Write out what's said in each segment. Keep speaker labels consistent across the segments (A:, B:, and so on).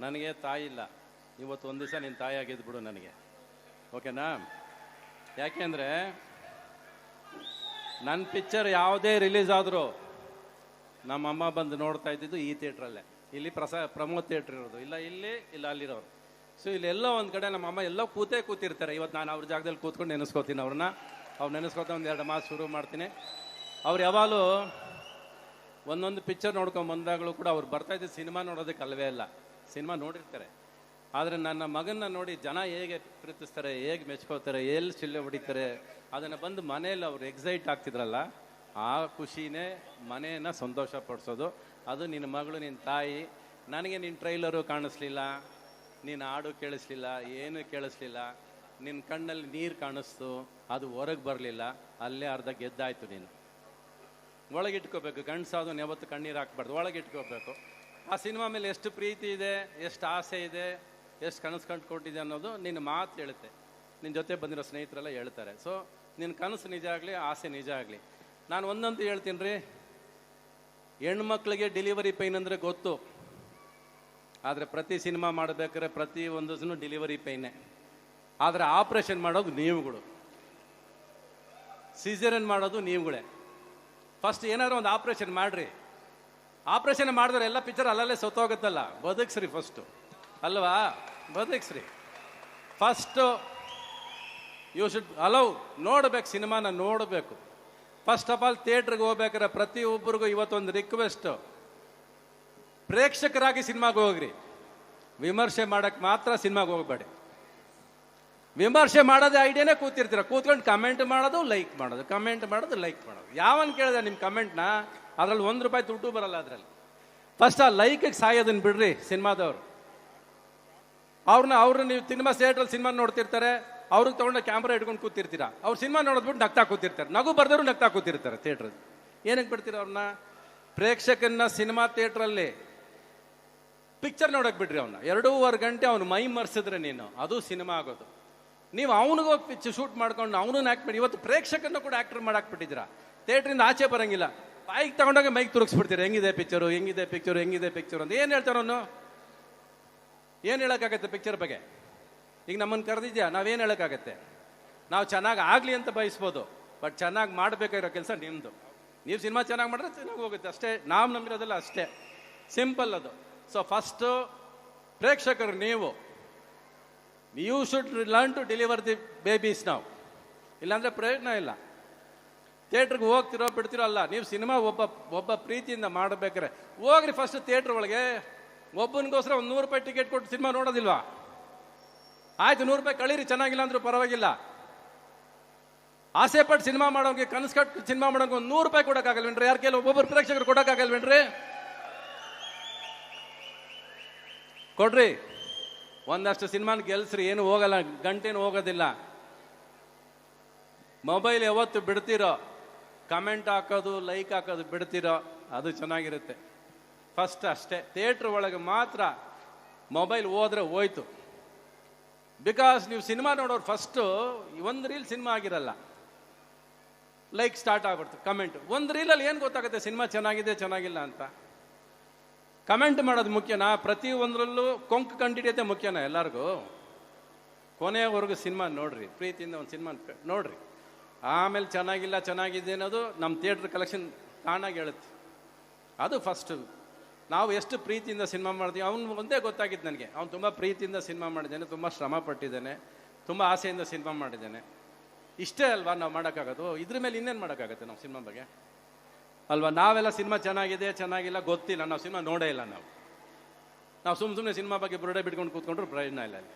A: ನನಗೆ ತಾಯಿ ಇಲ್ಲ. ಇವತ್ತು ಒಂದು ದಿವಸ ನಿನ್ನ ತಾಯಿ ಆಗಿದ್ದು ಬಿಡು ನನಗೆ. ಓಕೆನಾ ಯಾಕೆಂದರೆ ನನ್ನ ಪಿಕ್ಚರ್ ಯಾವುದೇ ರಿಲೀಸ್ ಆದರೂ ನಮ್ಮಮ್ಮ ಬಂದು ನೋಡ್ತಾ ಇದ್ದಿದ್ದು ಈ ಥಿಯೇಟ್ರಲ್ಲೇ. ಇಲ್ಲಿ ಪ್ರಸ, ಪ್ರಮೋದ್ ಥಿಯೇಟ್ರ್ ಇರೋದು. ಇಲ್ಲ ಇಲ್ಲಿ, ಇಲ್ಲ ಅಲ್ಲಿರೋರು. ಸೊ ಇಲ್ಲೆಲ್ಲೋ ಒಂದು ಕಡೆ ನಮ್ಮಮ್ಮ ಎಲ್ಲ ಕೂತೇ ಕೂತಿರ್ತಾರೆ. ಇವತ್ತು ನಾನು ಅವ್ರ ಜಾಗದಲ್ಲಿ ಕೂತ್ಕೊಂಡು ನೆನೆಸ್ಕೋತೀನಿ ಅವ್ರನ್ನ. ಅವ್ರು ನೆನೆಸ್ಕೊತ ಒಂದು ಎರಡು ಮಾತು ಶುರು ಮಾಡ್ತೀನಿ. ಅವ್ರು ಯಾವಾಗಲೂ ಒಂದೊಂದು ಪಿಕ್ಚರ್ ನೋಡ್ಕೊಂಡು ಬಂದಾಗಲೂ ಕೂಡ ಅವ್ರು ಬರ್ತಾ ಇದ್ದ ಸಿನಿಮಾ ನೋಡೋದಕ್ಕೆ ಅಲ್ವೇ ಅಲ್ಲ ಸಿನಿಮಾ ನೋಡಿರ್ತಾರೆ. ಆದರೆ ನನ್ನ ಮಗನ್ನ ನೋಡಿ ಜನ ಹೇಗೆ ಪ್ರೀತಿಸ್ತಾರೆ, ಹೇಗೆ ಮೆಚ್ಕೋತಾರೆ ಎಲ್ಲಿ ಚಿಲ್ಲೆ ಹೊಡಿತಾರೆ, ಅದನ್ನು ಬಂದು ಮನೆಯಲ್ಲಿ ಅವ್ರು ಎಕ್ಸೈಟ್ ಆಗ್ತಿದ್ರಲ್ಲ, ಆ ಖುಷಿನೇ ಮನೆಯನ್ನು ಸಂತೋಷ ಪಡಿಸೋದು. ಅದು ನಿನ್ನ ಮಗಳು, ನಿನ್ನ ತಾಯಿ, ನನಗೆ ನಿನ್ನ ಟ್ರೈಲರು ಕಾಣಿಸ್ಲಿಲ್ಲ, ನಿನ್ನ ಹಾಡು ಕೇಳಿಸ್ಲಿಲ್ಲ, ಏನು ಕೇಳಿಸ್ಲಿಲ್ಲ, ನಿನ್ನ ಕಣ್ಣಲ್ಲಿ ನೀರು ಕಾಣಿಸ್ತು, ಅದು ಹೊರಗೆ ಬರಲಿಲ್ಲ, ಅಲ್ಲೇ ಅರ್ಧ ಗೆದ್ದಾಯ್ತು ನೀನು. ಒಳಗಿಟ್ಕೋಬೇಕು. ಗಂಡಸಾದವನು ಯಾವತ್ತು ಕಣ್ಣೀರು ಹಾಕ್ಬಾರ್ದು. ಒಳಗಿಟ್ಕೋಬೇಕು. ಆ ಸಿನಿಮಾ ಮೇಲೆ ಎಷ್ಟು ಪ್ರೀತಿ ಇದೆ, ಎಷ್ಟು ಆಸೆ ಇದೆ, ಎಷ್ಟು ಕನಸು ಕಂಡುಕೊಟ್ಟಿದೆ ಅನ್ನೋದು ನಿನ್ನ ಮಾತು ಹೇಳುತ್ತೆ. ನಿನ್ನ ಜೊತೆ ಬಂದಿರೋ ಸ್ನೇಹಿತರೆಲ್ಲ ಹೇಳ್ತಾರೆ. ಸೊ ನಿನ್ನ ಕನಸು ನಿಜ ಆಗಲಿ, ಆಸೆ ನಿಜ ಆಗಲಿ. ನಾನು ಒಂದಂತೂ ಹೇಳ್ತೀನಿ ರೀ. ಹೆಣ್ಮಕ್ಳಿಗೆ ಡೆಲಿವರಿ ಪೈನ್ ಅಂದರೆ ಗೊತ್ತು. ಆದರೆ ಪ್ರತಿ ಸಿನಿಮಾ ಮಾಡಬೇಕಾದ್ರೆ ಪ್ರತಿ ಒಂದು ಡೆಲಿವರಿ ಪೈನೇ ಆದರೆ ಆಪ್ರೇಷನ್ ಮಾಡೋದು ನೀವುಗಳು. ಸೀಸರನ್ ಮಾಡೋದು ನೀವುಗಳೇ. ಫಸ್ಟ್ ಏನಾದ್ರು ಒಂದು ಆಪ್ರೇಷನ್ ಮಾಡ್ರಿ. ಆಪ್ರೇಷನ್ ಮಾಡಿದ್ರೆ ಎಲ್ಲ ಪಿಕ್ಚರ್ ಅಲ್ಲಲ್ಲೇ ಸತ್ತೋಗುತ್ತಲ್ಲ. ಬದುಕ್ಸ್ರಿ ಫಸ್ಟು ಅಲ್ವಾ? ಬದುಕ್ಸ್ರಿ. ಫಸ್ಟು ಯು ಶುಡ್ ಅಲೌ ನೋಡ್ಬೇಕು, ಸಿನಿಮಾನ ನೋಡಬೇಕು. ಫಸ್ಟ್ ಆಫ್ ಆಲ್ ಥಿಯೇಟ್ರಿಗೆ ಹೋಗ್ಬೇಕಾದ್ರೆ ಪ್ರತಿಯೊಬ್ಬರಿಗೂ ಇವತ್ತೊಂದು ರಿಕ್ವೆಸ್ಟು ಪ್ರೇಕ್ಷಕರಾಗಿ ಸಿನಿಮಾಗೆ ಹೋಗ್ರಿ. ವಿಮರ್ಶೆ ಮಾಡೋಕ್ಕೆ ಮಾತ್ರ ಸಿನಿಮಾಗೆ ಹೋಗ್ಬೇಡಿ. ವಿಮರ್ಶೆ ಮಾಡೋದೇ ಐಡಿಯಾನೇ ಕೂತಿರ್ತೀರ. ಕೂತ್ಕೊಂಡು ಕಮೆಂಟ್ ಮಾಡೋದು ಲೈಕ್ ಮಾಡೋದು. ಕಮೆಂಟ್ ಮಾಡೋದು ಲೈಕ್ ಮಾಡೋದು. ಯಾವನ್ ಕೇಳಿದೆ ನಿಮ್ಮ ಕಮೆಂಟ್ನ ಅದ್ರಲ್ಲಿ ಒಂದು ರೂಪಾಯಿ ದುಡ್ಡು ಬರಲ್ಲ ಅದರಲ್ಲಿ. ಫಸ್ಟ್ ಆ ಲೈಕಿಗೆ ಸಾಯೋದನ್ನ ಬಿಡ್ರಿ ಸಿನಿಮಾದವ್ರು. ಅವ್ರನ್ನ ಅವ್ರನ್ನ ನೀವು ಸಿನಿಮಾ ಥಿಯೇಟ್ರಲ್ಲಿ ಸಿನಿಮಾ ನೋಡ್ತಿರ್ತಾರೆ. ಅವ್ರಿಗೆ ತಗೊಂಡು ಕ್ಯಾಮ್ರಾ ಇಟ್ಕೊಂಡು ಕೂತಿರ್ತೀರ? ಅವ್ರು ಸಿನಿಮಾ ನೋಡೋದ್ಬಿಟ್ಟು ನಗ್ತಾ ಕೂತಿರ್ತಾರೆ. ನಗು ಬರ್ದವರು ನಗ್ತಾ ಕೂತಿರ್ತಾರೆ ಥಿಯೇಟ್ರಲ್ಲಿ ಏನಕ್ಕೆ ಬಿಡ್ತೀರ ಅವ್ರನ್ನ ಪ್ರೇಕ್ಷಕನ್ನ ಸಿನಿಮಾ ಥಿಯೇಟ್ರಲ್ಲಿ ಪಿಕ್ಚರ್ ನೋಡಕ್ಕೆ ಬಿಡ್ರಿ ಅವನ್ನ ಎರಡೂವರೆ ಗಂಟೆ ಅವನು ಮೈ ಮರ್ಸಿದ್ರೆ ನೀನು. ಅದು ಸಿನಿಮಾ ಆಗೋದು. ನೀವು ಅವನಿಗೂ ಪಿಚ್ಚು ಶೂಟ್ ಮಾಡ್ಕೊಂಡು ಅವನನ್ನ ಆಕ್ಟ್ ಮಾಡಿ. ಇವತ್ತು ಪ್ರೇಕ್ಷಕನ ಕೂಡ ಆಕ್ಟರ್ ಮಾಡಾಕ್ಬಿಟ್ಟಿದ್ದೀರಾ? ಥಿಯೇಟ್ರಿಂದ ಆಚೆ ಬರೋಂಗಿಲ್ಲ. ಬೈಕ್ ತಗೊಂಡಾಗ ಮೈಕ್ ತುರುಗಿಸ್ಬಿಡ್ತೀರಿ ಹೆಂಗಿದೆ ಪಿಕ್ಚರು ಹೆಂಗಿದೆ ಪಿಕ್ಚರು ಹೆಂಗಿದೆ ಪಿಕ್ಚರ್ ಅಂತ. ಏನು ಹೇಳ್ತಾರೋನು ಏನು ಹೇಳೋಕ್ಕಾಗತ್ತೆ ಪಿಕ್ಚರ್ ಬಗ್ಗೆ? ಈಗ ನಮ್ಮನ್ನು ಕರೆದಿದ್ಯಾ? ನಾವೇನು ಹೇಳೋಕ್ಕಾಗತ್ತೆ? ನಾವು ಚೆನ್ನಾಗಿ ಆಗಲಿ ಅಂತ ಬಯಸ್ಬೋದು. ಬಟ್ ಚೆನ್ನಾಗಿ ಮಾಡಬೇಕಾಗಿರೋ ಕೆಲಸ ನಿಮ್ಮದು ನೀವು ಸಿನಿಮಾ ಚೆನ್ನಾಗಿ ಮಾಡಿದ್ರೆ ಚೆನ್ನಾಗಿ ಹೋಗುತ್ತೆ. ಅಷ್ಟೇ. ನಾವು ನಂಬಿರೋದಲ್ಲ ಅಷ್ಟೇ. ಸಿಂಪಲ್ ಅದು. ಸೊ ಫಸ್ಟು ಪ್ರೇಕ್ಷಕರು ನೀವು. You should learn to deliver the babies ನಾವು ಇಲ್ಲಾಂದರೆ ಪ್ರಯೋಜನ ಇಲ್ಲ. ಥಿಯೇಟ್ರಿಗೆ ಹೋಗ್ತಿರೋ ಬಿಡ್ತಿರೋ ಅಲ್ಲ. ನೀವು ಸಿನಿಮಾ ಒಬ್ಬ ಒಬ್ಬ ಪ್ರೀತಿಯಿಂದ ಮಾಡಬೇಕಾರೆ ಹೋಗ್ರಿ ಫಸ್ಟ್ ಥಿಯೇಟ್ರ್ ಒಳಗೆ. ಒಬ್ಬನಿಗೋಸ್ಕರ ಒಂದು ನೂರು ರೂಪಾಯಿ ಟಿಕೆಟ್ ಕೊಟ್ಟು ಸಿನಿಮಾ ನೋಡೋದಿಲ್ವಾ? ಆಯ್ತು, ನೂರು ರೂಪಾಯಿ ಕಳೀರಿ, ಚೆನ್ನಾಗಿಲ್ಲ ಅಂದ್ರೂ ಪರವಾಗಿಲ್ಲ. ಆಸೆ ಪಟ್ಟು ಸಿನಿಮಾ ಮಾಡೋಂಗೆ, ಕನಸು ಕಟ್ಟು ಸಿನಿಮಾ ಮಾಡೋಂಗೆ ಒಂದು ನೂರು ರೂಪಾಯಿ ಕೊಡೋಕ್ಕಾಗಲ್ವೇನ್ರಿ? ಯಾರು ಕೆಲವು ಒಬ್ಬೊಬ್ಬರು ಪ್ರೇಕ್ಷಕರು ಕೊಡೋಕ್ಕಾಗಲ್ವೇನ್ರಿ? ಕೊಡ್ರಿ. ಒಂದಷ್ಟು ಸಿನಿಮಾನ ಗೆಲ್ಸ್ರಿ, ಏನು ಹೋಗಲ್ಲ, ಗಂಟೇನು ಹೋಗೋದಿಲ್ಲ. ಮೊಬೈಲ್ ಯಾವತ್ತು ಬಿಡ್ತಿರೋ, ಕಮೆಂಟ್ ಹಾಕೋದು, ಲೈಕ್ ಹಾಕೋದು ಬಿಡ್ತಿರೋ, ಅದು ಚೆನ್ನಾಗಿರುತ್ತೆ. ಫಸ್ಟ್ ಅಷ್ಟೇ. ಥಿಯೇಟ್ರ್ ಒಳಗೆ ಮಾತ್ರ ಮೊಬೈಲ್ ಹೋದ್ರೆ ಹೋಯ್ತು. ಬಿಕಾಸ್ ನೀವು ಸಿನಿಮಾ ನೋಡೋರು ಫಸ್ಟು, ಒಂದು ರೀಲ್ ಸಿನಿಮಾ ಆಗಿರಲ್ಲ. ಲೈಕ್ ಸ್ಟಾರ್ಟ್ ಆಗ್ಬಿಡ್ತು, ಕಮೆಂಟ್. ಒಂದು ರೀಲಲ್ಲಿ ಏನು ಗೊತ್ತಾಗುತ್ತೆ, ಸಿನಿಮಾ ಚೆನ್ನಾಗಿದೆ, ಚೆನ್ನಾಗಿಲ್ಲ ಅಂತ? ಕಮೆಂಟ್ ಮಾಡೋದು ಮುಖ್ಯನಾ? ಪ್ರತಿ ಒಂದರಲ್ಲೂ ಕೊಂಕು ಕಂಡಿಡಿಯೋದೆ ಮುಖ್ಯನಾ ಎಲ್ಲರಿಗೂ? ಕೊನೆಯವರೆಗೂ ಸಿನಿಮಾ ನೋಡ್ರಿ, ಪ್ರೀತಿಯಿಂದ ಒಂದು ಸಿನಿಮಾ ನೋಡ್ರಿ. ಆಮೇಲೆ ಚೆನ್ನಾಗಿಲ್ಲ, ಚೆನ್ನಾಗಿದೆ ಅನ್ನೋದು ನಮ್ಮ ಥಿಯೇಟ್ರ್ ಕಲೆಕ್ಷನ್ ತಾನಾಗಿ ಹೇಳುತ್ತೆ. ಅದು ಫಸ್ಟ್. ನಾವು ಎಷ್ಟು ಪ್ರೀತಿಯಿಂದ ಸಿನಿಮಾ ಮಾಡ್ತೀವಿ, ಅವನು ಒಂದೇ ಗೊತ್ತಾಗಿದ್ದು ನನಗೆ. ಅವ್ನು ತುಂಬ ಪ್ರೀತಿಯಿಂದ ಸಿನಿಮಾ ಮಾಡಿದ್ದಾನೆ, ತುಂಬ ಶ್ರಮ ಪಟ್ಟಿದ್ದಾನೆ, ತುಂಬ ಆಸೆಯಿಂದ ಸಿನಿಮಾ ಮಾಡಿದ್ದಾನೆ. ಇಷ್ಟೇ ಅಲ್ವಾ ನಾವು ಮಾಡೋಕ್ಕಾಗೋದು? ಇದ್ರ ಮೇಲೆ ಇನ್ನೇನು ಮಾಡೋಕ್ಕಾಗತ್ತೆ ನಾವು ಸಿನಿಮಾ ಬಗ್ಗೆ? ಅಲ್ವಾ, ನಾವೆಲ್ಲ ಸಿನಿಮಾ ಚೆನ್ನಾಗಿದೆ, ಚೆನ್ನಾಗಿಲ್ಲ, ಗೊತ್ತಿಲ್ಲ. ನಾವು ಸಿನಿಮಾ ನೋಡೇ ಇಲ್ಲ ನಾವು. ನಾವು ಸುಮ್ಮ ಸುಮ್ಮನೆ ಸಿನಿಮಾ ಬಗ್ಗೆ ಬುರುಡೆ ಬಿಟ್ಕೊಂಡು ಕೂತ್ಕೊಂಡ್ರು ಪ್ರಯೋಜನ ಇಲ್ಲ ಅಲ್ಲಿ.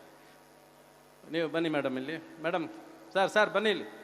A: ನೀವು ಬನ್ನಿ ಮೇಡಮ್ ಇಲ್ಲಿ. ಮೇಡಮ್ ಸರ್ ಸರ್ ಬನ್ನಿ ಇಲ್ಲಿ.